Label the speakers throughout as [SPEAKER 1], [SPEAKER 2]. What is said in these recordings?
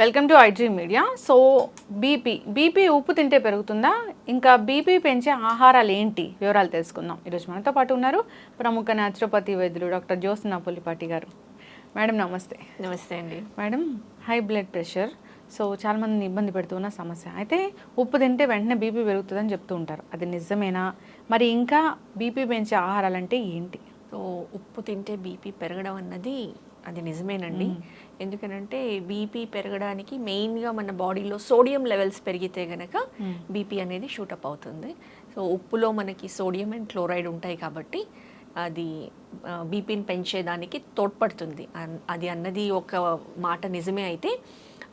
[SPEAKER 1] Welcome to iDream media. So BP BP ఉప్పు తింటే పెరుగుతుందా? ఇంకా బీపీ పెంచే ఆహారాలు ఏంటి? వివరాలు తెలుసుకుందాం. ఈరోజు మనతో పాటు ఉన్నారు ప్రముఖ న్యాచురోపతి వైద్యులు డాక్టర్ జ్యోత్స్న పుల్లిపాటి గారు. మేడం నమస్తే.
[SPEAKER 2] నమస్తే అండి.
[SPEAKER 1] Madam high blood pressure. So చాలా మందిని ఇబ్బంది పెడుతున్న సమస్య. అయితే ఉప్పు తింటే వెంటనే బీపీ పెరుగుతుందని చెప్తూ ఉంటారు. అది నిజమేనా? మరి ఇంకా బీపీ పెంచే ఆహారాలు అంటే ఏంటి?
[SPEAKER 2] సో ఉప్పు తింటే బీపీ పెరగడం అన్నది అది నిజమేనండి. ఎందుకనంటే బీపీ పెరగడానికి మెయిన్గా మన బాడీలో సోడియం లెవెల్స్ పెరిగితే గనక బీపీ అనేది షూటప్ అవుతుంది. సో ఉప్పులో మనకి సోడియం అండ్ క్లోరైడ్ ఉంటాయి కాబట్టి అది బీపీని పెంచేదానికి తోడ్పడుతుంది. అది అన్నది ఒక మాట నిజమే అయితే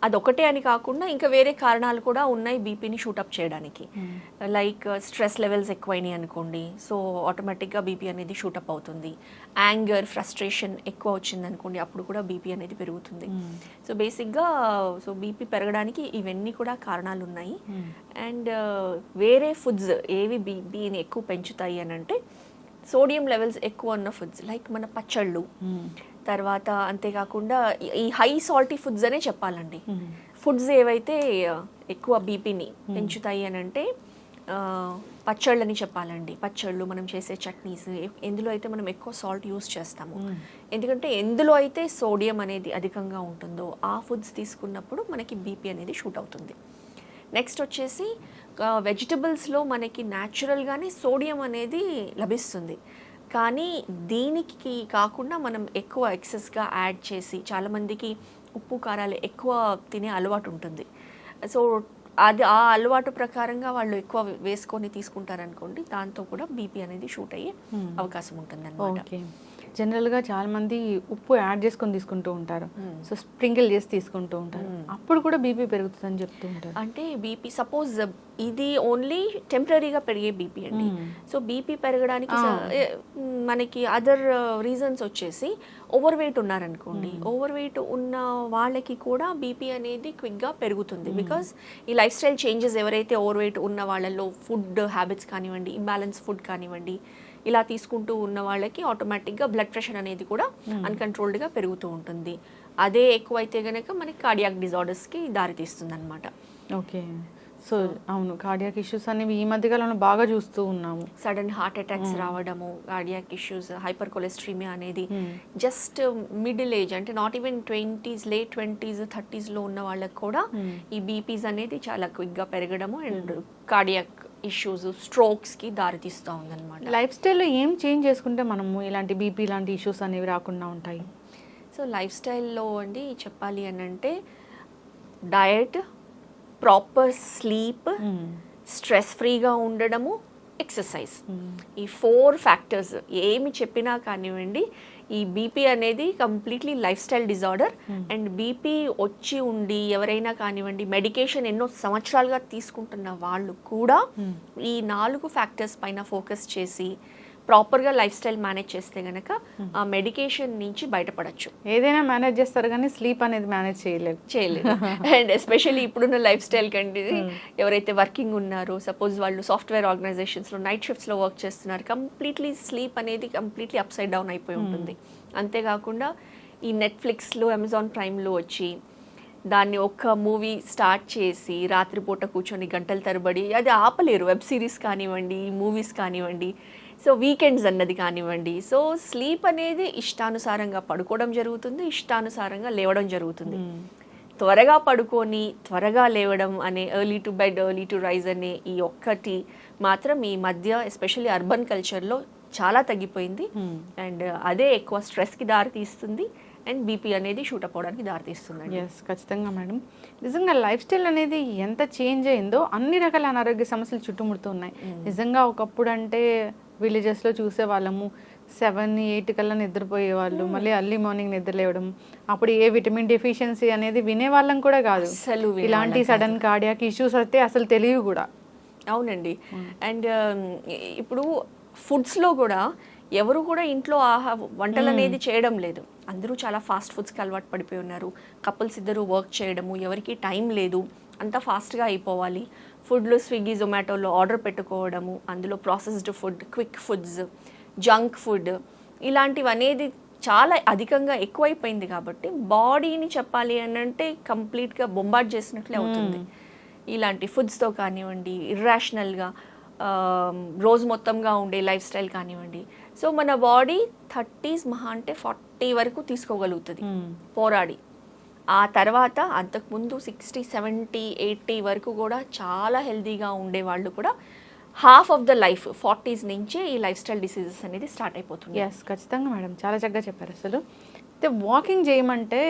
[SPEAKER 2] అదొకటే అని కాకుండా ఇంకా వేరే కారణాలు కూడా ఉన్నాయి బీపీని షూటప్ చేయడానికి. లైక్ స్ట్రెస్ లెవెల్స్ ఎక్కువైనాయి అనుకోండి సో ఆటోమేటిక్గా బీపీ అనేది షూటప్ అవుతుంది. యాంగర్ ఫ్రస్ట్రేషన్ ఎక్కువ వచ్చింది అనుకోండి అప్పుడు కూడా బీపీ అనేది పెరుగుతుంది. సో బేసిక్గా సో బీపీ పెరగడానికి ఇవన్నీ కూడా కారణాలు ఉన్నాయి. అండ్ వేరే ఫుడ్స్ ఏవి బీపీని ఎక్కువ పెంచుతాయి అని అంటే సోడియం లెవెల్స్ ఎక్కువ ఉన్న ఫుడ్స్ లైక్ మన పచ్చళ్ళు. తర్వాత అంతేకాకుండా ఈ- హై సాల్టీ ఫుడ్స్ అనే చెప్పాలండి. ఫుడ్స్ ఏవైతే ఎక్కువ బీపీని పెంచుతాయి అని అంటే పచ్చళ్ళని చెప్పాలండి. పచ్చళ్ళు మనం చేసే చట్నీస్ ఎందులో అయితే మనం ఎక్కువ సాల్ట్ యూస్ చేస్తాము. ఎందుకంటే ఎందులో అయితే సోడియం అనేది అధికంగా ఉంటుందో ఆ ఫుడ్స్ తీసుకున్నప్పుడు మనకి బీపీ అనేది షూట్ అవుతుంది. నెక్స్ట్ వచ్చేసి వెజిటబుల్స్లో మనకి న్యాచురల్గానే సోడియం అనేది లభిస్తుంది. కానీ దీనికి కాకుండా మనం ఎక్కువ ఎక్సెస్గా యాడ్ చేసి చాలామందికి ఉప్పు కారాలు ఎక్కువ తినే అలవాటు ఉంటుంది. సో అది ఆ అలవాటు ప్రకారంగా వాళ్ళు ఎక్కువ వేసుకొని తీసుకుంటారనుకోండి దాంతో కూడా బీపీ అనేది షూట్ అయ్యే అవకాశం ఉంటుంది
[SPEAKER 1] ఓకే. జనరల్గా చాలా మంది ఉప్పు యాడ్ చేసుకొని తీసుకుంటూ ఉంటారు. సో స్ప్రింకిల్ చేసి తీసుకుంటూ ఉంటారు. అప్పుడు కూడా బీపీ పెరుగుతుందని చెప్తూ ఉంటారు.
[SPEAKER 2] అంటే బీపీ సపోజ్ ఇది ఓన్లీ టెంపరీగా పెరిగే బీపీ అండి. సో బీపీ పెరగడానికి మనకి అదర్ రీజన్స్ వచ్చేసి ఓవర్ వెయిట్ ఉన్నారనుకోండి. ఓవర్ వెయిట్ ఉన్న వాళ్ళకి కూడా బీపీ అనేది క్విక్గా పెరుగుతుంది. బికాస్ ఈ లైఫ్ స్టైల్ చేంజెస్ ఎవరైతే ఓవర్ వెయిట్ ఉన్న వాళ్ళలో ఫుడ్ హ్యాబిట్స్ కానివ్వండి ఇంబ్యాలెన్స్ ఫుడ్ కానివ్వండి ఇలా తీసుకుంటూ ఉన్న వాళ్ళకి ఆటోమేటిక్గా బ్లడ్ ప్రెషర్ అనేది కూడా అన్కంట్రోల్డ్గా పెరుగుతూ ఉంటుంది. అదే ఎక్కువైతే గనక మనకి కార్డియాక్ డిజార్డర్స్కి దారితీస్తుంది అనమాట
[SPEAKER 1] ఓకే సో అవును కార్డియాక్ ఇష్యూస్ అనేవి ఈ మధ్యకాలంలో బాగా చూస్తూ ఉన్నాము.
[SPEAKER 2] సడన్ హార్ట్ అటాక్స్ రావడము కార్డియాక్ ఇష్యూస్ హైపర్ కొలెస్ట్రీమియా అనేది జస్ట్ మిడిల్ ఏజ్ అంటే not even twenties late twenties థర్టీస్లో ఉన్న వాళ్ళకి కూడా ఈ బీపీస్ అనేది చాలా క్విక్గా పెరగడము అండ్ కార్డియాక్ ఇష్యూస్ స్ట్రోక్స్కి దారితీస్తూ ఉందన్నమాట
[SPEAKER 1] లైఫ్ స్టైల్లో ఏం చేంజ్ చేసుకుంటే మనము ఇలాంటి బీపీ ఇలాంటి ఇష్యూస్ అనేవి రాకుండా ఉంటాయి?
[SPEAKER 2] సో లైఫ్ స్టైల్లో అండి చెప్పాలి అని అంటే డయట్ ప్రాపర్ స్లీప్ స్ట్రెస్ ఫ్రీగా ఉండడము ఎక్సర్సైజ్ ఈ ఫోర్ ఫ్యాక్టర్స్ ఏమి చెప్పినా కానివ్వండి ఈ బీపీ అనేది completely life style disorder and BP వచ్చి ఉండి ఎవరైనా కానివ్వండి మెడికేషన్ ఎన్నో సంవత్సరాలుగా తీసుకుంటున్న వాళ్ళు కూడా ఈ నాలుగు ఫ్యాక్టర్స్ పైన ఫోకస్ చేసి ప్రాపర్గా లైఫ్ స్టైల్ మేనేజ్ చేస్తే గనక ఆ మెడికేషన్ నుంచి బయటపడచ్చు.
[SPEAKER 1] ఏదైనా మేనేజ్ చేస్తారు కానీ స్లీప్ అనేది మేనేజ్ చేయలేదు
[SPEAKER 2] చేయలేదు అండ్ ఎస్పెషల్లీ ఇప్పుడున్న లైఫ్ స్టైల్ కంటే ఎవరైతే వర్కింగ్ ఉన్నారో సపోజ్ వాళ్ళు సాఫ్ట్వేర్ ఆర్గనైజేషన్స్లో నైట్ షిఫ్ట్స్లో వర్క్ చేస్తున్నారు కంప్లీట్లీ స్లీప్ అనేది కంప్లీట్లీ అప్సైడ్ డౌన్ అయిపోయి ఉంటుంది అంతేకాకుండా ఈ నెట్ఫ్లిక్స్లో అమెజాన్ ప్రైమ్లో వచ్చి దాన్ని ఒక్క మూవీ స్టార్ట్ చేసి రాత్రిపూట కూర్చొని గంటల తరబడి అది ఆపలేరు. వెబ్ సిరీస్ కానివ్వండి మూవీస్ కానివ్వండి సో వీకెండ్స్ అన్నది కానివ్వండి. సో స్లీప్ అనేది ఇష్టానుసారంగా పడుకోవడం జరుగుతుంది ఇష్టానుసారంగా లేవడం జరుగుతుంది. త్వరగా పడుకొని త్వరగా లేవడం అనే early to bed early to rise అనే ఈ ఒక్కటి మాత్రం ఈ మధ్య ఎస్పెషల్లీ అర్బన్ కల్చర్లో చాలా తగ్గిపోయింది. అండ్ అదే ఎక్కువ స్ట్రెస్కి దారి తీస్తుంది. అండ్ బీపీ అనేది షూట్ అవ్వడానికి దారి తీస్తుందండి.
[SPEAKER 1] ఎస్ ఖచ్చితంగా మేడం. నిజంగా లైఫ్ స్టైల్ అనేది ఎంత చేంజ్ అయిందో అన్ని రకాల అనారోగ్య సమస్యలు చుట్టుముడుతూ ఉన్నాయి. నిజంగా ఒకప్పుడు అంటే విలేజెస్లో చూసే వాళ్ళము. సెవెన్ ఎయిట్ కల్లా నిద్రపోయేవాళ్ళు. మళ్ళీ అర్లీ మార్నింగ్ నిద్ర లేవడం అప్పుడు ఏ విటమిన్ డెఫిషియన్సీ అనేది వినేవాళ్ళం కూడా కాదు.
[SPEAKER 2] వినేవాళ్ళం
[SPEAKER 1] ఇలాంటి సడన్ కార్డియాక్ ఇష్యూస్ అయితే అసలు తెలియవు కూడా.
[SPEAKER 2] అవునండి. అండ్ ఇప్పుడు ఫుడ్స్లో కూడా ఎవరు కూడా ఇంట్లో ఆహా వంటలు అనేది చేయడం లేదు. అందరూ చాలా ఫాస్ట్ ఫుడ్స్కి అలవాటు పడిపోయి ఉన్నారు. కపుల్స్ ఇద్దరు వర్క్ చేయడము ఎవరికి టైం లేదు. అంతా ఫాస్ట్గా అయిపోవాలి. ఫుడ్లు స్విగ్గీ జొమాటోలో ఆర్డర్ పెట్టుకోవడము అందులో processed food quick foods junk food ఇలాంటివి అనేది చాలా అధికంగా ఎక్కువైపోయింది కాబట్టి బాడీని చెప్పాలి అని అంటే కంప్లీట్గా బొంబార్డ్ చేసినట్లే అవుతుంది. ఇలాంటి ఫుడ్స్తో కానివ్వండి ఇర్రాషనల్గా రోజు మొత్తంగా ఉండే లైఫ్ స్టైల్ కానివ్వండి. సో మన బాడీ థర్టీస్ మహా అంటే ఫార్టీ వరకు తీసుకోగలుగుతుంది. పోరాడి. ఆ తర్వాత అంతకుముందు సిక్స్టీ సెవెంటీ ఎయిటీ వరకు కూడా చాలా హెల్తీగా ఉండే వాళ్ళు కూడా half of the life forties నుంచే ఈ లైఫ్ స్టైల్ డిసీజెస్ అనేది స్టార్ట్ అయిపోతుంది
[SPEAKER 1] ఎస్ ఖచ్చితంగా మేడం. చాలా చక్కగా చెప్పారు అసలు. అయితే వాకింగ్ చేయమంటే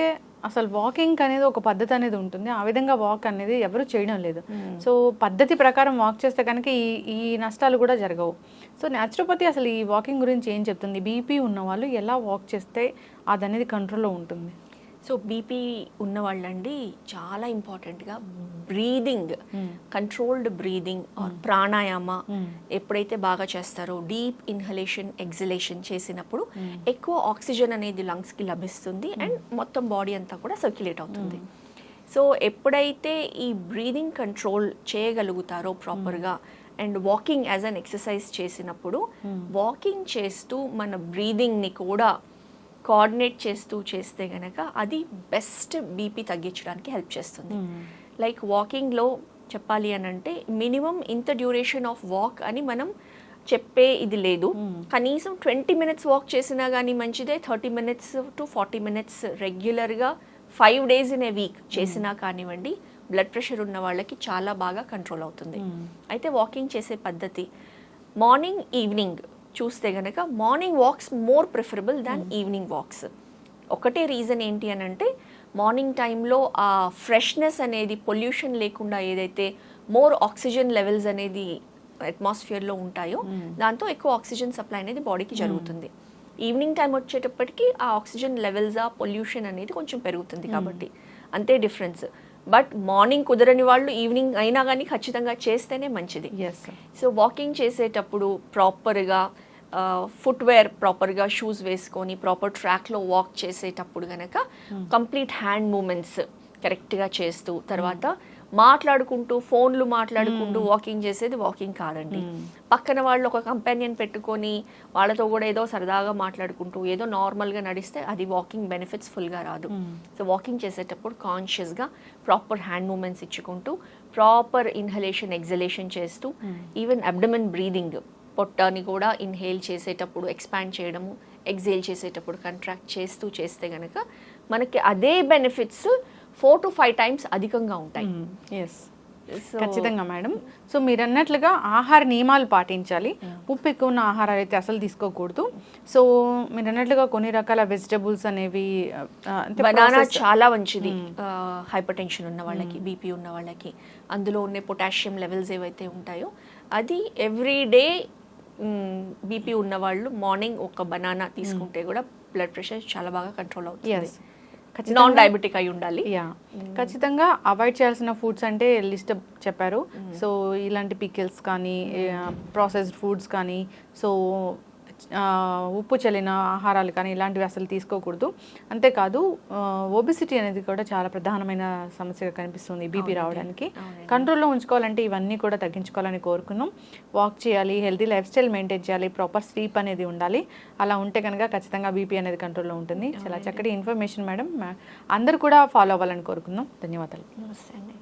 [SPEAKER 1] అసలు వాకింగ్ అనేది ఒక పద్ధతి అనేది ఉంటుంది. ఆ విధంగా వాక్ అనేది ఎవరు చేయడం లేదు. సో పద్ధతి ప్రకారం వాక్ చేస్తే కనుక ఈ ఈ నష్టాలు కూడా జరగవు. సో న్యాచురోపతి అసలు ఈ వాకింగ్ గురించి ఏం చెప్తుంది? బీపీ ఉన్న వాళ్ళు ఎలా వాక్ చేస్తే అది అనేది కంట్రోల్లో ఉంటుంది?
[SPEAKER 2] సో బీపీ ఉన్న వాళ్ళండి చాలా ఇంపార్టెంట్గా breathing controlled breathing or pranayama ఎప్పుడైతే బాగా చేస్తారో డీప్ ఇన్హలేషన్ ఎగ్జిలేషన్ చేసినప్పుడు ఎక్కువ ఆక్సిజన్ అనేది లంగ్స్కి లభిస్తుంది అండ్ మొత్తం బాడీ అంతా కూడా సర్క్యులేట్ అవుతుంది. సో ఎప్పుడైతే ఈ బ్రీదింగ్ కంట్రోల్ చేయగలుగుతారో ప్రాపర్గా and walking as an exercise చేసినప్పుడు వాకింగ్ చేస్తూ మన బ్రీదింగ్ని కూడా కోఆర్డినేట్ చేస్తూ చేస్తే గనక అది బెస్ట్ బీపీ తగ్గించడానికి హెల్ప్ చేస్తుంది. లైక్ వాకింగ్లో చెప్పాలి అని అంటే మినిమం ఇంత డ్యూరేషన్ ఆఫ్ వాక్ అని మనం చెప్పే ఇది లేదు. కనీసం ట్వంటీ మినిట్స్ వాక్ చేసినా కానీ మంచిదే thirty minutes to forty minutes రెగ్యులర్గా five days in a week చేసినా కానివ్వండి బ్లడ్ ప్రెషర్ ఉన్న వాళ్ళకి చాలా బాగా కంట్రోల్ అవుతుంది. అయితే వాకింగ్ చేసే పద్ధతి మార్నింగ్ ఈవినింగ్ చూస్తే గనక morning walks more preferable than evening walks ఒకటే రీజన్ ఏంటి అని అంటే మార్నింగ్ టైంలో ఆ ఫ్రెష్నెస్ అనేది పొల్యూషన్ లేకుండా ఏదైతే మోర్ ఆక్సిజన్ లెవెల్స్ అనేది అట్మాస్ఫియర్లో ఉంటాయో దాంతో ఎక్కువ ఆక్సిజన్ సప్లై అనేది బాడీకి జరుగుతుంది. ఈవినింగ్ టైం వచ్చేటప్పటికి ఆ ఆక్సిజన్ లెవెల్స్ ఆ పొల్యూషన్ అనేది కొంచెం పెరుగుతుంది కాబట్టి. అంతే డిఫరెన్స్ బట్ మార్నింగ్ కుదరని వాళ్ళు ఈవినింగ్ అయినా కానీ ఖచ్చితంగా చేస్తేనే మంచిది.
[SPEAKER 1] ఎస్
[SPEAKER 2] సో వాకింగ్ చేసేటప్పుడు ప్రాపర్గా ఫుట్వేర్ ప్రాపర్గా షూస్ వేసుకొని ప్రాపర్ ట్రాక్లో వాక్ చేసేటప్పుడు గనక కంప్లీట్ హ్యాండ్ మూమెంట్స్ కరెక్ట్గా చేస్తూ తర్వాత మాట్లాడుకుంటూ ఫోన్లు మాట్లాడుకుంటూ వాకింగ్ చేసేది వాకింగ్ కాదండి. పక్కన వాళ్ళు ఒక కంపానియన్ పెట్టుకొని వాళ్ళతో కూడా ఏదో సరదాగా మాట్లాడుకుంటూ ఏదో నార్మల్గా నడిస్తే అది వాకింగ్ బెనిఫిట్స్ ఫుల్గా రాదు. సో వాకింగ్ చేసేటప్పుడు కాన్షియస్గా ప్రాపర్ హ్యాండ్ మూమెంట్స్ ఇచ్చుకుంటూ ప్రాపర్ ఇన్హలేషన్ ఎగ్జలేషన్ చేస్తూ ఈవెన్ అబ్డమన్ బ్రీదింగ్ పొట్టని కూడా ఇన్హేల్ చేసేటప్పుడు ఎక్స్పాండ్ చేయడము ఎగ్జేల్ చేసేటప్పుడు కంట్రాక్ట్ చేస్తూ చేస్తే గనక మనకి అదే benefits four to five times అధికంగా ఉంటాయి.
[SPEAKER 1] ఎస్ ఖచ్చితంగా మేడం. సో మీరు అన్నట్లుగా ఆహార నియమాలు పాటించాలి. ఉప్పు ఎక్కువ ఉన్న ఆహారాలు అయితే అసలు తీసుకోకూడదు. సో మీరు అన్నట్లుగా కొన్ని రకాల వెజిటబుల్స్ అనేవి
[SPEAKER 2] బనానా చాలా మంచిది. హైపర్ టెన్షన్ ఉన్న వాళ్ళకి బీపీ ఉన్న వాళ్ళకి. అందులో ఉండే పొటాషియం లెవెల్స్ ఏవైతే ఉంటాయో అది ఎవ్రీ డే బీపీ ఉన్న వాళ్ళు మార్నింగ్ ఒక బనానా తీసుకుంటే కూడా బ్లడ్ ప్రెషర్ చాలా బాగా కంట్రోల్ అవుతుంది. నాన్ డయాబెటిక్ అయి ఉండాలి.
[SPEAKER 1] యా ఖచ్చితంగా అవాయిడ్ చేయాల్సిన ఫుడ్స్ అంటే లిస్ట్ చెప్పారు. సో ఇలాంటి పికిల్స్ కానీ ప్రాసెస్డ్ ఫుడ్స్ కానీ సో ఉప్పు చల్లిన ఆహారాలు కానీ ఇలాంటివి అసలు తీసుకోకూడదు. అంతేకాదు ఒబిసిటీ అనేది కూడా చాలా ప్రధానమైన సమస్యగా కనిపిస్తుంది బీపీ రావడానికి. కంట్రోల్లో ఉంచుకోవాలంటే ఇవన్నీ కూడా తగ్గించుకోవాలని కోరుకున్నాం. వాక్ చేయాలి హెల్తీ లైఫ్ స్టైల్ మెయింటైన్ చేయాలి ప్రాపర్ స్లీప్ అనేది ఉండాలి. అలా ఉంటే కనుక ఖచ్చితంగా బీపీ అనేది కంట్రోల్లో ఉంటుంది. చాలా చక్కటి ఇన్ఫర్మేషన్ మేడం అందరూ కూడా ఫాలో అవ్వాలని కోరుకుందాం ధన్యవాదాలు.
[SPEAKER 2] నమస్తే అండి.